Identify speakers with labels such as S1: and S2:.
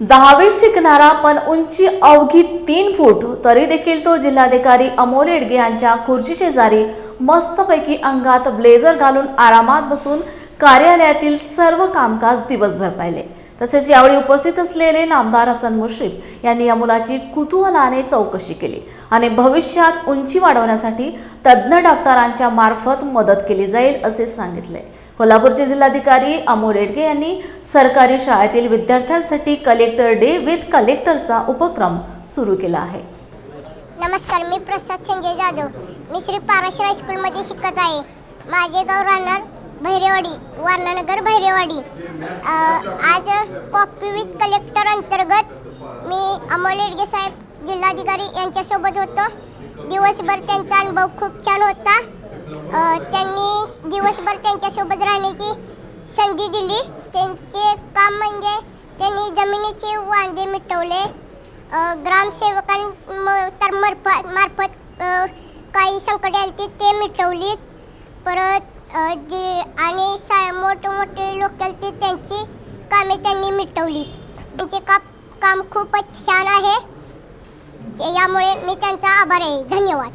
S1: दहावीत शिकणारा पण उंची अवघी तीन फूट तरी देखील तो जिल्हाधिकारी अमोल येडगे यांच्या खुर्ची शेजारी मस्तपैकी अंगात ब्लेझर घालून आरामात बसून कार्यालयातील सर्व कामकाज दिवसभर पाहिले. तसेच यावेळी उपस्थित असलेले नामदार हसन मुश्रीफ यांनी या मुलाची कुतूहलाने चौकशी केली आणि भविष्यात उंची वाढवण्यासाठी तज्ज्ञ डॉक्टरांच्या मार्फत मदत केली जाईल असे सांगितले. कोल्हापूरचे जिल्हाधिकारी अमोल येडगे यांनी सरकारी शाळेतील विद्यार्थ्यांसाठी कलेक्टर डे विथ कलेक्टरचा उपक्रम सुरू केला आहे.
S2: नमस्कार मी प्रसाद संजय जाधव. मी श्री पाराशर हायस्कूलमध्ये शिकत आहे. माझे गाव राहणार भैरेवाडी वारणानगर भैरेवाडी. आज कॉपी विथ कलेक्टर अंतर्गत मी अमोल इडगे साहेब जिल्हाधिकारी यांच्यासोबत होतो. दिवसभर त्यांचा अनुभव खूप छान होता. त्यांनी दिवसभर त्यांच्यासोबत राहण्याची संधी दिली. त्यांचे काम म्हणजे त्यांनी जमिनीचे वांदे मिटवले. ग्रामसेवकां तर मार्फत मार्फत काही संकटे आली ते मिटवली परत जे आणि सा मोठे मोठे लोक त्यांची कामे त्यांनी मिटवली. त्यांचे काम काम खूपच छान आहे. यामुळे मी त्यांचा आभार आहे. धन्यवाद.